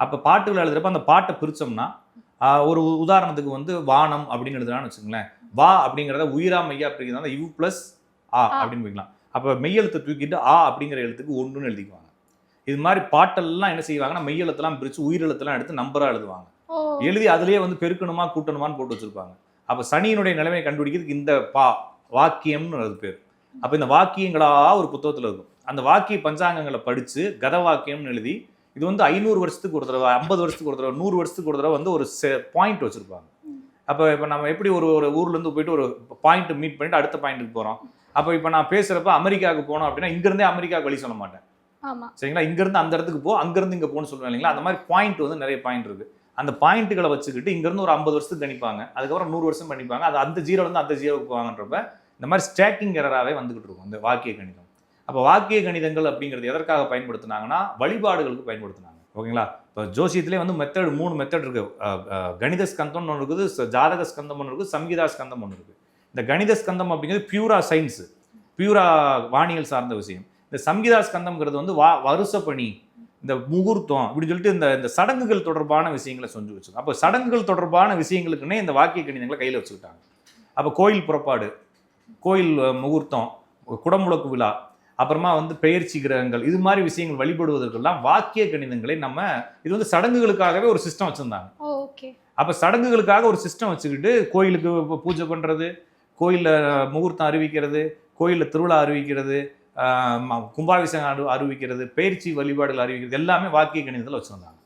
அப்போ பாட்டுகள் எழுதுறப்ப அந்த பாட்டை பிரிச்சோம்னா ஆஹ், ஒரு உதாரணத்துக்கு வந்து வானம் அப்படின்னு எழுதுறான்னு வச்சுங்களேன் வா அப்படிங்கிறத உயிரா மெய்யா அப்படிங்கிறத யூ ப்ளஸ் ஆ. அப்படின்னு வைக்கலாம் அப்போ மெய்யெழுத்தை தூக்கிட்டு ஆ அப்படிங்கிற எழுத்துக்கு ஒன்றுன்னு எழுதிக்குவாங்க. இது மாதிரி பாட்டெல்லாம் என்ன செய்வாங்கன்னா மெய்யெழுத்தெல்லாம் பிரித்து உயிரெழுத்தெல்லாம் எடுத்து நம்பராக எழுதுவாங்க. எழுதி அதுலயே வந்து பெருக்கணுமா கூட்டணுமான்னு போட்டு வச்சிருப்பாங்க. அப்ப சனியினுடைய நிலைமையை கண்டுபிடிக்கிறதுக்கு இந்த பா வாக்கியம்னு அது பேர். அப்ப இந்த வாக்கியங்களா ஒரு புத்தகத்துல இருக்கும். அந்த வாக்கிய பஞ்சாங்கங்களை படிச்சு கத வாக்கியம்னு எழுதி இது வந்து ஐநூறு வருஷத்துக்கு ஒரு தடவை ஐம்பது வருஷத்துக்கு ஒரு தடவை நூறு வருஷத்துக்கு ஒரு தடவை வந்து ஒரு பாயிண்ட் வச்சிருப்பாங்க. அப்போ இப்போ நம்ம எப்படி ஒரு ஒரு ஊர்ல இருந்து போயிட்டு ஒரு பாயிண்ட் மீட் பண்ணிட்டு அடுத்த பாயிண்ட்டுக்கு போறோம். அப்போ இப்போ நான் பேசுறப்ப அமெரிக்காவுக்கு போனோம் அப்படின்னா இங்கிருந்தே அமெரிக்காவுக்கு வழி சொல்ல மாட்டேன். ஆமா. சரிங்களா? இங்கேருந்து அந்த இடத்துக்கு போ அங்கேருந்து இங்கே போன்னு சொல்லுவேன் இல்லைங்களா? அந்த மாதிரி பாயிண்ட் வந்து நிறைய பாயிண்ட் இருக்கு. அந்த பாயிண்ட்டுகளை வச்சுக்கிட்டு இங்கேருந்து ஒரு ஐம்பது வருஷத்துக்கு கணிப்பாங்க. அதுக்கப்புறம் நூறு வருஷம் பண்ணிப்பாங்க அது அந்த ஜீரோலேருந்து அந்த ஜீரோவுக்கு போவாங்கன்றப்ப இந்த மாதிரி ஸ்டேக்கிங் எரராகவே வந்துகிட்டு இருக்கும். இந்த வாக்கிய கணிதம். அப்போ வாக்கிய கணிதங்கள் அப்படிங்கிறது எதற்காக பயன்படுத்துனாங்கன்னா வழிபாடுகளுக்கு பயன்படுத்துனாங்க. ஓகேங்களா? இப்போ ஜோசியத்திலே வந்து மெத்தட் மூணு மெத்தட் இருக்குது கணித ஸ்கந்தம் ஒன்று இருக்குது ஜாதக ஸ்கந்தம் ஒன்று இருக்குது சங்கீதா ஸ்கந்தம் ஒன்று இருக்குது இந்த கணித ஸ்கந்தம் அப்படிங்கிறது பியூரா சயின்ஸு பியூரா வானியல் சார்ந்த விஷயம். இந்த சங்கீதா ஸ்கந்தம்ங்கிறது வந்து வா வருஷப்பணி இந்த முகூர்த்தம் அப்படின்னு சொல்லிட்டு இந்த இந்த சடங்குகள் தொடர்பான விஷயங்களை செஞ்சு வச்சுக்கோங்க அப்போ சடங்குகள் தொடர்பான விஷயங்களுக்குன்னே இந்த வாக்கிய கணிதங்களை கையில் வச்சுக்கிட்டாங்க. அப்போ கோயில் புறப்பாடு கோயில் முகூர்த்தம் குடமுழக்கு விழா அப்புறமா வந்து பெயர்ச்சி கிரகங்கள் இது மாதிரி விஷயங்கள் வழிபடுவதற்கெல்லாம் வாக்கிய கணிதங்களை நம்ம இது வந்து சடங்குகளுக்காகவே ஒரு சிஸ்டம் வச்சுருந்தாங்க. ஓகே அப்போ சடங்குகளுக்காக ஒரு சிஸ்டம் வச்சுக்கிட்டு கோயிலுக்கு பூஜை பண்ணுறது கோயிலில் முகூர்த்தம் அறிவிக்கிறது கோயிலில் திருவிழா அறிவிக்கிறது கும்பாபிஷேகம் அறிவிக்கிறது பயிற்சி வழிபாடுகள் அறிவிக்கிறது எல்லாமே வாக்கிய கணிதத்தில் வச்சுருந்தாங்க.